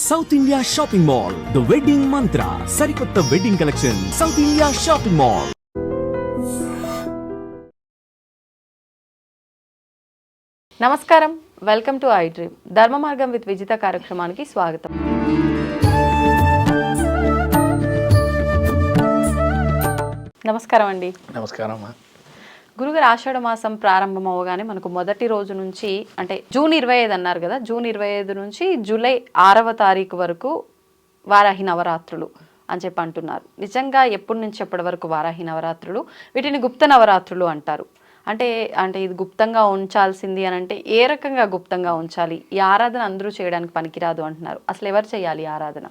South India shopping mall the wedding Mantra సరికొత్త wedding collection South India shopping mall నమస్కారం. Welcome to I dream Dharma Margam with Vijitha కార్యక్రమానికి స్వాగతం. నమస్కారం అండి. నమస్కారం అమ్మా. గురుగారు ఆషాఢ మాసం ప్రారంభం అవ్వగానే మనకు మొదటి రోజు నుంచి అంటే జూన్ ఇరవై ఐదు అన్నారు కదా జూన్ ఇరవై ఐదు నుంచి జూలై ఆరవ తారీఖు వరకు వారాహి నవరాత్రులు అని చెప్పి అంటున్నారు. నిజంగా ఎప్పటి నుంచి ఎప్పటి వరకు వారాహి నవరాత్రులు? వీటిని గుప్త నవరాత్రులు అంటారు. అంటే అంటే ఇది గుప్తంగా ఉంచాల్సింది అని అంటే ఏ రకంగా గుప్తంగా ఉంచాలి? ఈ ఆరాధన అందరూ చేయడానికి పనికిరాదు అంటున్నారు. అసలు ఎవరు చేయాలి ఆరాధన?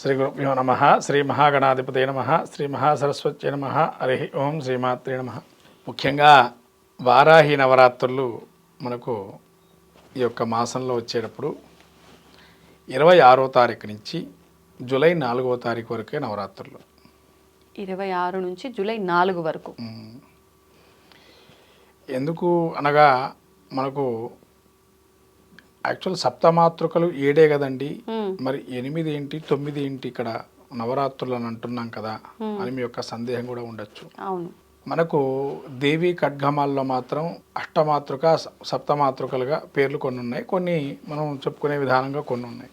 శ్రీ గురుభ్యో నమ శ్రీ మహాగణాధిపతే నమ శ్రీ మహాసరస్వత్యై నమ హరి ఓం శ్రీమాత్రే నమ. ముఖ్యంగా వారాహి నవరాత్రులు మనకు ఈ యొక్క మాసంలో వచ్చేటప్పుడు ఇరవై ఆరో తారీఖు నుంచి జూలై నాలుగవ తారీఖు వరకే నవరాత్రులు. ఇరవై ఆరు నుంచి జూలై నాలుగు వరకు. ఎందుకు అనగా మనకు యాక్చువల్ సప్తమాతృకలు ఏడే కదండి. మరి ఎనిమిది ఏంటి తొమ్మిది ఏంటి ఇక్కడ నవరాత్రులు అని అంటున్నాం కదా. అని మీ యొక్క సందేహం కూడా ఉండొచ్చు. అవును. మనకు దేవి ఖడ్గమాల్లో మాత్రం అష్టమాతృక సప్తమాతృకలుగా పేర్లు కొన్ని ఉన్నాయి కొన్ని మనం చెప్పుకునే విధానంగా కొన్ని ఉన్నాయి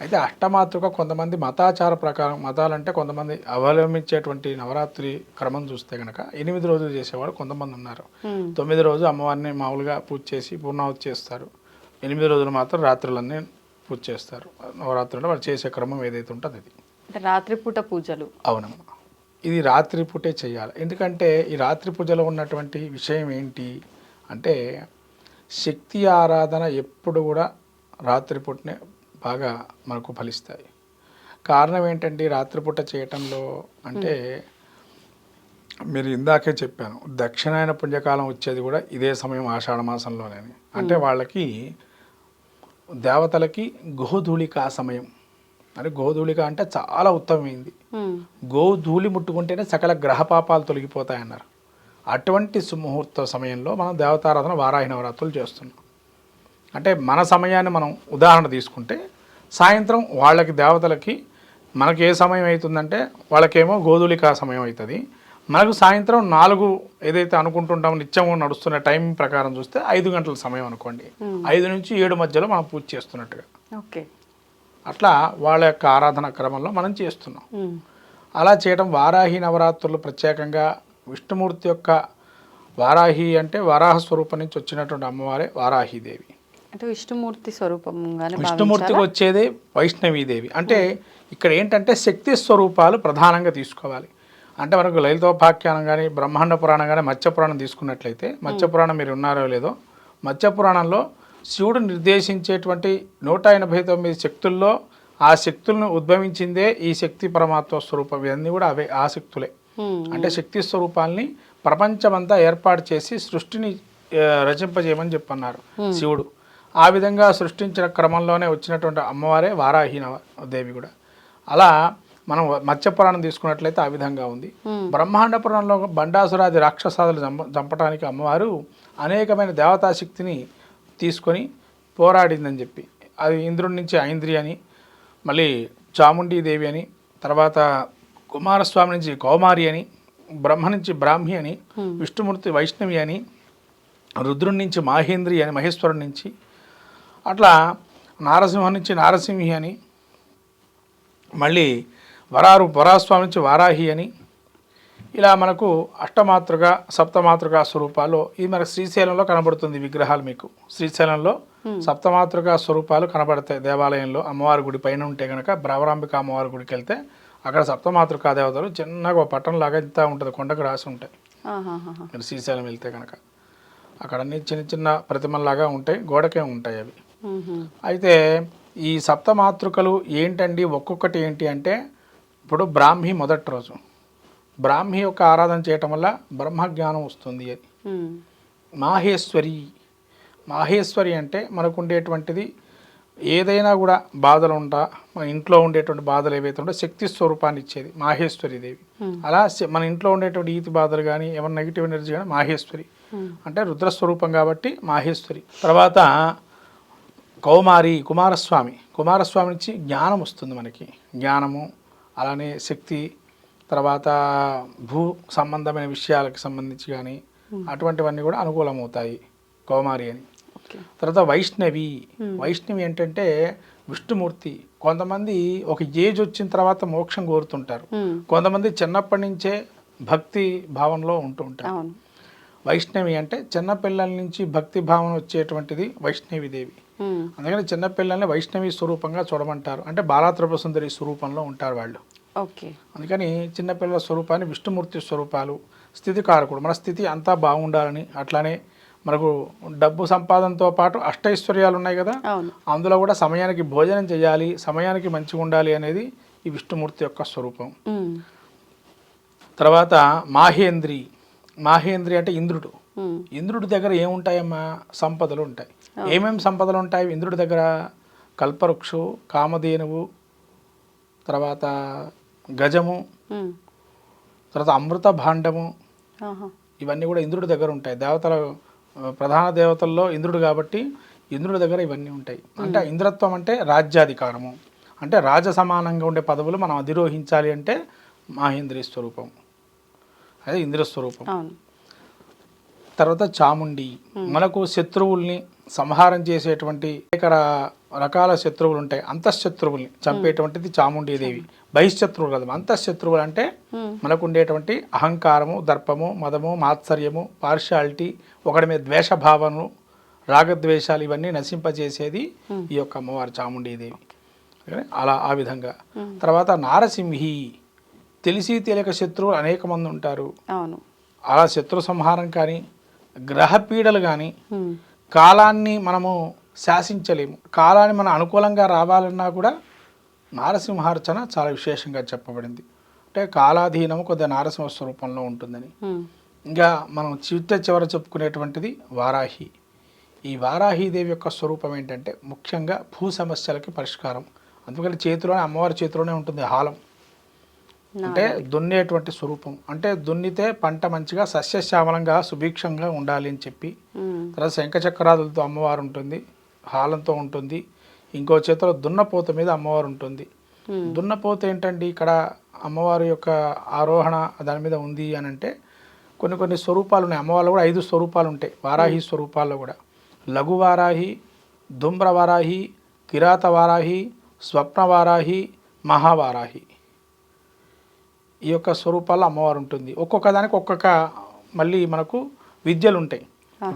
అయితే అష్టమాతృక కొంతమంది మతాచార ప్రకారం మతాలంటే కొంతమంది అవలంబించేటువంటి నవరాత్రి క్రమం చూస్తే కనుక ఎనిమిది రోజులు చేసేవాళ్ళు కొంతమంది ఉన్నారు. మ్మ్. తొమ్మిది రోజు అమ్మవారిని మామూలుగా పూజ చేసి పూర్ణావతి చేస్తారు. ఎనిమిది రోజులు మాత్రం రాత్రులన్నీ పూజ చేస్తారు. నవరాత్రులు వాళ్ళు చేసే క్రమం ఏదైతే ఉంటుందో అది. రాత్రిపూట పూజలు. అవునమ్మా. ఇది రాత్రి పూటే చేయాలి ఎందుకంటే ఈ రాత్రి పూజలో ఉన్నటువంటి విషయం ఏంటి అంటే శక్తి ఆరాధన ఎప్పుడు కూడా రాత్రిపూటనే బాగా మనకు ఫలిస్తాయి. కారణం ఏంటంటే రాత్రిపూట చేయటంలో అంటే మీరు ఇందాకే చెప్పాను దక్షిణాయన పుణ్యకాలం వచ్చేది కూడా ఇదే సమయం ఆషాఢ మాసంలోనే. అంటే వాళ్ళకి దేవతలకి గోధూళిక సమయం. అంటే గోధూళిక అంటే చాలా ఉత్తమమైంది. మ్మ్. గోధూళి ముట్టుకుంటేనే సకల గ్రహ పాపాలు తొలగిపోతాయన్నారు. అటువంటి సుముహూర్త సమయంలో మనం దేవతారాధన వారాహి నవరాత్రులు చేస్తున్నాం. అంటే మన సమయాన్ని మనం ఉదాహరణ తీసుకుంటే సాయంత్రం వాళ్ళకి దేవతలకి మనకి ఏ సమయం అవుతుందంటే వాళ్ళకేమో గోధులికా సమయం అవుతుంది. మనకు సాయంత్రం నాలుగు ఏదైతే అనుకుంటుంటామో నిత్యం నడుస్తున్న టైం ప్రకారం చూస్తే ఐదు గంటల సమయం అనుకోండి. ఐదు నుంచి ఏడు మధ్యలో మనం పూజ చేస్తున్నట్టుగా. ఓకే. అట్లా వాళ్ళ యొక్క ఆరాధన క్రమంలో మనం చేస్తున్నాం. అలా చేయడం వారాహి నవరాత్రులు ప్రత్యేకంగా విష్ణుమూర్తి యొక్క వారాహి అంటే వరాహ స్వరూపం నుంచి వచ్చినటువంటి అమ్మవారే వారాహిదేవి. అంటే విష్ణుమూర్తి స్వరూపంగానే విష్ణుమూర్తికి వచ్చేదే వైష్ణవీదేవి. అంటే ఇక్కడ ఏంటంటే శక్తి స్వరూపాలు ప్రధానంగా తీసుకోవాలి. అంటే మనకు లలితోపాఖ్యానం కానీ బ్రహ్మాండ పురాణం కానీ మత్స్య పురాణం తీసుకున్నట్లయితే మత్స్య పురాణం మీరు ఉన్నారో లేదో మత్స్య పురాణంలో శివుడు నిర్దేశించేటువంటి నూట ఎనభై తొమ్మిది శక్తుల్లో ఆ శక్తులను ఉద్భవించిందే ఈ శక్తి పరమాత్మ స్వరూపం. ఇవన్నీ కూడా అవే ఆ శక్తులే. అంటే శక్తి స్వరూపాల్ని ప్రపంచమంతా ఏర్పాటు చేసి సృష్టిని రచింపజేయమని చెప్పన్నారు శివుడు. ఆ విధంగా సృష్టించిన క్రమంలోనే వచ్చినటువంటి అమ్మవారే వారాహి నవ- దేవి కూడా. అలా మనం మత్స్యపురాణం తీసుకున్నట్లయితే ఆ విధంగా ఉంది. బ్రహ్మాండ పురాణంలో బండాసురాది రాక్షసాదులు చంప చంపడానికి అమ్మవారు అనేకమైన దేవతా శక్తిని తీసుకొని పోరాడిందని చెప్పి. అది ఇంద్రుడి నుంచి ఐంద్రి అని మళ్ళీ చాముండీదేవి అని తర్వాత కుమారస్వామి నుంచి కౌమారి అని బ్రహ్మ నుంచి బ్రాహ్మి అని విష్ణుమూర్తి వైష్ణవి అని రుద్రుడి నుంచి మాహేంద్రి అని మహేశ్వరుడి నుంచి అట్లా నారసింహం నుంచి నారసింహి అని మళ్ళీ వరారు వరాస్వామి నుంచి వారాహి అని ఇలా మనకు అష్టమాతృక సప్తమాతృక స్వరూపాలు ఇది మనకు శ్రీశైలంలో కనబడుతుంది విగ్రహాలు మీకు. శ్రీశైలంలో సప్తమాతృక స్వరూపాలు కనబడతాయి దేవాలయంలో. అమ్మవారి గుడి పైన ఉంటే కనుక బ్రవరాంబిక అమ్మవారి గుడికి వెళ్తే అక్కడ సప్తమాతృకా దేవతలు చిన్నగా ఒక పట్టణం లాగా ఇంత ఉంటుంది కొండకు రాసి ఉంటాయి. మీరు శ్రీశైలం వెళ్తే కనుక అక్కడ అన్ని చిన్న చిన్న ప్రతిమల్లాగా ఉంటాయి గోడకే ఉంటాయి అవి. అయితే ఈ సప్తమాతృకలు ఏంటండి ఒక్కొక్కటి ఏంటి అంటే ఇప్పుడు బ్రాహ్మి మొదటి రోజు. బ్రాహ్మి యొక్క ఆరాధన చేయటం వల్ల బ్రహ్మజ్ఞానం వస్తుంది అని. మాహేశ్వరి మాహేశ్వరి అంటే మనకు ఉండేటువంటిది ఏదైనా కూడా బాధలు ఉంటా మన ఇంట్లో ఉండేటువంటి బాధలు ఏవైతే ఉంటే శక్తి స్వరూపాన్ని ఇచ్చేది మాహేశ్వరి దేవి. అలా మన ఇంట్లో ఉండేటువంటి ఈతి బాధలు కానీ ఏమైనా నెగిటివ్ ఎనర్జీ కానీ మాహేశ్వరి. అంటే రుద్రస్వరూపం కాబట్టి మాహేశ్వరి. తర్వాత కౌమారి కుమారస్వామి. కుమారస్వామి నుంచి జ్ఞానం వస్తుంది మనకి. జ్ఞానము అలానే శక్తి తర్వాత భూ సంబంధమైన విషయాలకు సంబంధించి కానీ అటువంటివన్నీ కూడా అనుకూలమవుతాయి కౌమారి అని. తర్వాత వైష్ణవి. వైష్ణవి ఏంటంటే విష్ణుమూర్తి. కొంతమంది ఒక ఏజ్ వచ్చిన తర్వాత మోక్షం కోరుతుంటారు. ఉమ్, కొంతమంది చిన్నప్పటి నుంచే భక్తి భావంలో ఉంటూ ఉంటారు. వైష్ణవి అంటే చిన్నపిల్లల నుంచి భక్తి భావన వచ్చేటువంటిది వైష్ణవి దేవి. అందుకని చిన్నపిల్లల్ని వైష్ణవి స్వరూపంగా చూడమంటారు. అంటే బాలాత్రప సుందరి స్వరూపంలో ఉంటారు వాళ్ళు. ఓకే. అందుకని చిన్నపిల్లల స్వరూపాన్ని విష్ణుమూర్తి స్వరూపాలు స్థితికారకుడు మన స్థితి అంతా బాగుండాలని అట్లానే మనకు డబ్బు సంపాదనతో పాటు అష్టైశ్వర్యాలు ఉన్నాయి కదా? అందులో కూడా సమయానికి భోజనం చేయాలి సమయానికి మంచిగా ఉండాలి అనేది ఈ విష్ణుమూర్తి యొక్క స్వరూపం. తర్వాత మాహేంద్రి. మాహేంద్రి అంటే ఇంద్రుడు. ఇంద్రుడి దగ్గర ఏముంటాయమ్మా? సంపదలు ఉంటాయి. ఏమేం సంపదలు ఉంటాయి? ఇంద్రుడి దగ్గర కల్పవృక్షు కామధేనువు తర్వాత గజము తర్వాత అమృత భాండము ఇవన్నీ కూడా ఇంద్రుడి దగ్గర ఉంటాయి. దేవతల ప్రధాన దేవతల్లో ఇంద్రుడు కాబట్టి ఇంద్రుడి దగ్గర ఇవన్నీ ఉంటాయి. అంటే ఇంద్రత్వం అంటే రాజ్యాధికారము. అంటే రాజ సమానంగా ఉండే పదవులు మనం అధిరోహించాలి అంటే మాహేంద్రి స్వరూపం. అదే ఇంద్ర స్వరూపం. అవును. తర్వాత చాముండి. మనకు శత్రువుల్ని సంహారం చేసేటువంటి అనేక రకాల శత్రువులు ఉంటాయి. అంతఃశత్రువుల్ని చంపేటువంటిది చాముండీదేవి. బహిశత్రువులు కదా అంతఃశత్రువులు అంటే. మనకు ఉండేటువంటి అహంకారము దర్పము మదము మాత్సర్యము పార్షాలిటీ ఒకడి మీద ద్వేషభావము రాగద్వేషాలు ఇవన్నీ నశింపజేసేది ఈ యొక్క అమ్మవారు చాముండీదేవి? అలా ఆ విధంగా. తర్వాత నారసింహి. తెలిసి తెలియక శత్రువులు అనేక మంది ఉంటారు. అలా శత్రు సంహారం కానీ గ్రహ పీడలు కానీ కాలాన్ని మనము శాసించలేము. కాలాన్ని మనం అనుకూలంగా రావాలన్నా కూడా నారసింహార్చన చాలా విశేషంగా చెప్పబడింది. అంటే కాలాధీనము కొద్దిగా నారసింహ స్వరూపంలో ఉంటుందని. ఇంకా మనం చిట్ట చివర చెప్పుకునేటువంటిది వారాహి. ఈ వారాహీదేవి యొక్క స్వరూపం ఏంటంటే ముఖ్యంగా భూ సమస్యలకి పరిష్కారం. అందుకని చేతిలోనే అమ్మవారి చేతిలోనే ఉంటుంది హాలం. అంటే దున్నేటువంటి స్వరూపం. అంటే దున్నితే పంట మంచిగా సస్యశ్యామలంగా సుభిక్షంగా ఉండాలి అని చెప్పి. తర్వాత శంఖచక్రాదులతో అమ్మవారు ఉంటుంది హాలంతో ఉంటుంది. ఇంకో చేతిలో దున్నపోత మీద అమ్మవారు ఉంటుంది. దున్నపోత ఏంటండి? ఇక్కడ అమ్మవారి యొక్క ఆరోహణ దాని మీద ఉంది అని అంటే కొన్ని కొన్ని స్వరూపాలు ఉన్నాయి. అమ్మవారిలో కూడా ఐదు స్వరూపాలు ఉంటాయి. వారాహి స్వరూపాల్లో కూడా. లఘు వారాహి దుమ్ర వారాహి కిరాత వారాహి స్వప్న వారాహి మహావారాహి ఈ యొక్క స్వరూపాల్లో అమ్మవారు ఉంటుంది. ఒక్కొక్క దానికి ఒక్కొక్క మళ్ళీ మనకు విద్యలు ఉంటాయి.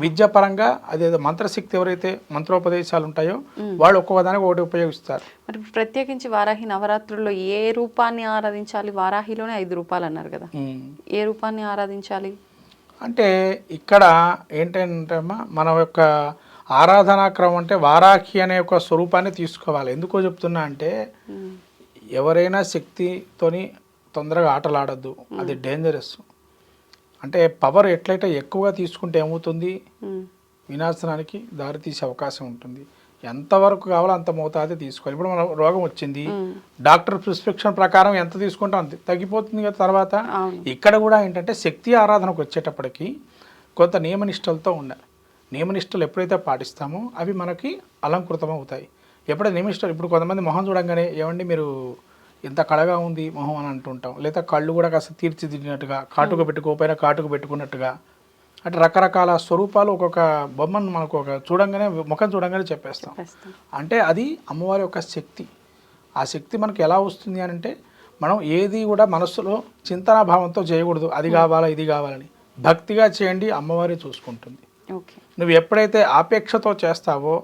విద్య పరంగా అదేదో మంత్రశక్తి ఎవరైతే మంత్రోపదేశాలు ఉంటాయో వాళ్ళు ఒక్కొక్క దానికి ఒకటి ఉపయోగిస్తారు. మరి ప్రత్యేకించి వారాహి నవరాత్రుల్లో ఏ రూపాన్ని ఆరాధించాలి? వారాహిలోనే ఐదు రూపాలు అన్నారు కదా. ఏ రూపాన్ని ఆరాధించాలి? అంటే ఇక్కడ ఏంటంటే అమ్మా మన యొక్క ఆరాధనా క్రమం అంటే వారాహి అనే ఒక స్వరూపాన్ని తీసుకోవాలి. ఎందుకో చెప్తున్నా అంటే ఎవరైనా శక్తితోని తొందరగా ఆటలాడద్దు. అది డేంజరస్ అంటే పవర్ ఎట్లయితే ఎక్కువగా తీసుకుంటే ఏమవుతుంది? వినాశనానికి దారితీసే అవకాశం ఉంటుంది. ఎంతవరకు కావాలో అంత మోతాదే తీసుకోవాలి. ఇప్పుడు మన రోగం వచ్చింది. డాక్టర్ ప్రిస్క్రిప్షన్ ప్రకారం ఎంత తీసుకుంటాం అంతే. తగ్గిపోతుంది కదా తర్వాత. ఇక్కడ కూడా ఏంటంటే శక్తి ఆరాధనకు వచ్చేటప్పటికి కొంత నియమనిష్టలతో ఉండాలి. నియమనిష్టలు ఎప్పుడైతే పాటిస్తామో అవి మనకి అలంకృతం అవుతాయి ఎప్పుడైతే నియమనిష్టలు ఇప్పుడు కొంతమంది మొహం చూడంగానే ఏమండి మీరు ఇంత కళగా ఉంది మొహం అని అంటుంటాం. లేదా కళ్ళు కూడా కాస్త తీర్చిదిద్దినట్టుగా కాటుక పెట్టుకోకపోయినా కాటుక పెట్టుకున్నట్టుగా. అంటే రకరకాల స్వరూపాలు ఒక్కొక్క బొమ్మను మనకు ఒక చూడంగానే ముఖం చూడంగానే చెప్పేస్తాం. అంటే అది అమ్మవారి యొక్క శక్తి. ఆ శక్తి మనకి ఎలా వస్తుంది అని అంటే మనం ఏది కూడా మనస్సులో చింతనా భావంతో చేయకూడదు. అది కావాలా ఇది కావాలని. భక్తిగా చేయండి అమ్మవారి చూసుకుంటుంది. నువ్వు ఎప్పుడైతే ఆపేక్షతో చేస్తావో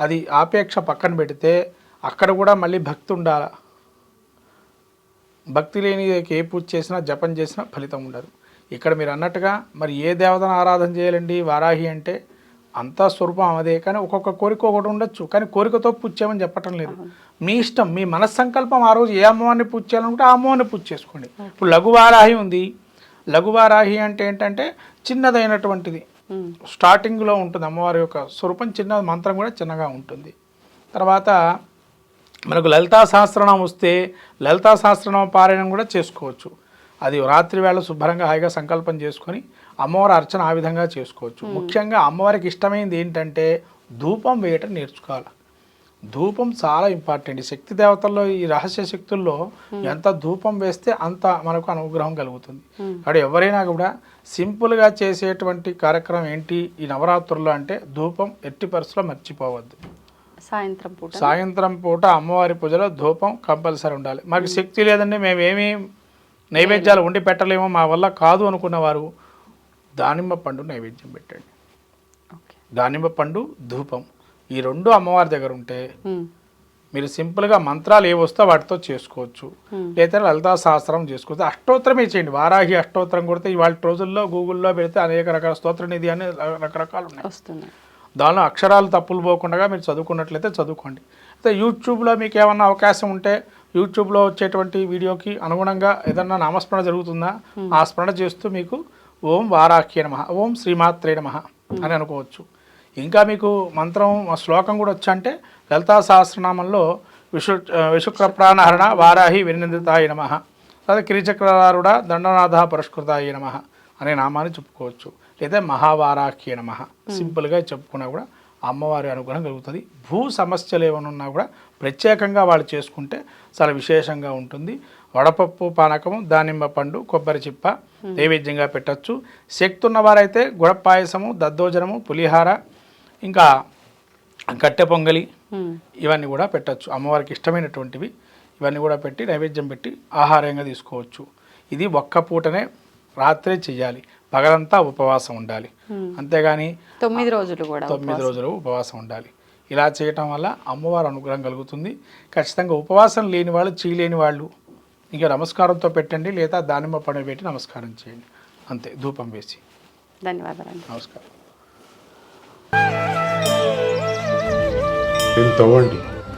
అది ఆపేక్ష పక్కన పెడితే అక్కడ కూడా మళ్ళీ భక్తి ఉండాలి? భక్తి లేని ఏ పూజ చేసినా జపం చేసినా ఫలితం ఉండదు. ఇక్కడ మీరు అన్నట్టుగా మరి ఏ దేవతను ఆరాధన చేయాలండి? వారాహి అంటే అంతా స్వరూపం అదే కానీ ఒక్కొక్క కోరిక ఒకటి ఉండొచ్చు. కానీ కోరికతో పూజ చేయమని చెప్పటం లేదు. మీ ఇష్టం మీ మనస్సంకల్పం ఆ రోజు ఏ అమ్మవారిని పూజ చేయాలనుకుంటే ఆ అమ్మవారిని పూజ చేసుకోండి. ఇప్పుడు లఘువారాహి ఉంది. లఘువారాహి అంటే ఏంటంటే చిన్నదైనటువంటిది. స్టార్టింగ్లో ఉంటుంది అమ్మవారి యొక్క స్వరూపం. చిన్న మంత్రం కూడా చిన్నగా ఉంటుంది. తర్వాత మనకు లలితా సహస్రనామం వస్తే లలితా సహస్రనామ పారాయణం కూడా చేసుకోవచ్చు. అది రాత్రి వేళ శుభ్రంగా హాయిగా సంకల్పం చేసుకొని అమ్మవారి అర్చన ఆ విధంగా చేసుకోవచ్చు. ముఖ్యంగా అమ్మవారికి ఇష్టమైనది ఏంటంటే ధూపం వేయటం నేర్చుకోవాలి. ధూపం చాలా ఇంపార్టెంట్. ఈ శక్తి దేవతల్లో ఈ రహస్య శక్తుల్లో ఎంత ధూపం వేస్తే అంత మనకు అనుగ్రహం కలుగుతుంది. కాబట్టి ఎవరైనా కూడా సింపుల్గా చేసేటువంటి కార్యక్రమం ఏంటి? ఈ నవరాత్రుల్లో అంటే ధూపం ఎట్టి పరిస్థితుల్లో మర్చిపోవద్దు. సాయంత్రం పూట సాయంత్రం పూట అమ్మవారి పూజలో ధూపం కంపల్సరీ ఉండాలి. మాకు శక్తి లేదండి మేమేమి నైవేద్యాలు వండి పెట్టలేమో మా వల్ల కాదు అనుకున్న వారు దానిమ్మ పండు నైవేద్యం పెట్టండి. దానిమ్మ పండు ధూపం ఈ రెండు అమ్మవారి దగ్గర ఉంటే. మీరు సింపుల్గా మంత్రాలు ఏ వస్తే వాటితో చేసుకోవచ్చు. లేదా లలితా సహస్రం చేసుకోవచ్చు. అష్టోత్తరమే చేయండి? వారాహి అష్టోత్తరం కొడితే ఇవాళ రోజుల్లో గూగుల్లో పెడితే అనేక రకాల స్తోత్ర నిధి అని రకరకాలు ఉన్నాయి. వస్తున్నాయి. దానిలో అక్షరాలు తప్పులు పోకుండా మీరు చదువుకున్నట్లయితే చదువుకోండి. అయితే యూట్యూబ్లో మీకు ఏమన్నా అవకాశం ఉంటే యూట్యూబ్లో వచ్చేటువంటి వీడియోకి అనుగుణంగా ఏదన్నా నామస్మరణ జరుగుతుందా? ఆ స్మరణ చేస్తూ మీకు ఓం వారాఖ్య నమ ఓం శ్రీమాత్రే నమ అని అనుకోవచ్చు. ఇంకా మీకు మంత్రం శ్లోకం కూడా వచ్చంటే లలితా సహస్రనామంలో విశు విశుక్ర ప్రాణహరణ వారాహి వినిందితాయ నమ తర్వాత కిరిచక్రారుడ దండనాథ పురస్కృతాయ నమ అనే నామాన్ని చెప్పుకోవచ్చు. లేదా మహావారాఖ్య నమ సింపుల్గా చెప్పుకున్నా కూడా అమ్మవారి అనుగ్రహం కలుగుతుంది. భూ సమస్యలు ఏమైనా ఉన్నా కూడా ప్రత్యేకంగా వాళ్ళు చేసుకుంటే చాలా విశేషంగా ఉంటుంది. వడపప్పు పానకము దానిమ్మ పండు కొబ్బరి చిప్ప నైవేద్యంగా పెట్టచ్చు. శక్తి ఉన్నవారైతే గుడ పాయసము దద్దోజనము పులిహార ఇంకా కట్టె పొంగలి. ఇవన్నీ కూడా పెట్టచ్చు. అమ్మవారికి ఇష్టమైనటువంటివి ఇవన్నీ కూడా పెట్టి నైవేద్యం పెట్టి ఆహారంగా తీసుకోవచ్చు. ఇది ఒక్క పూటనే రాత్రే చెయ్యాలి పగలంతా ఉపవాసం ఉండాలి. అంతేగాని తొమ్మిది రోజులు కూడా తొమ్మిది రోజులు ఉపవాసం ఉండాలి. ఇలా చేయటం వల్ల అమ్మవారి అనుగ్రహం కలుగుతుంది. ఖచ్చితంగా ఉపవాసం లేని వాళ్ళు చేయలేని వాళ్ళు ఇంకా నమస్కారంతో పెట్టండి లేదా దానిమ్మ పండు పెట్టి నమస్కారం చేయండి. అంతే ధూపం వేసి. ధన్యవాదాలండి. నమస్కారం. తవ్వండి.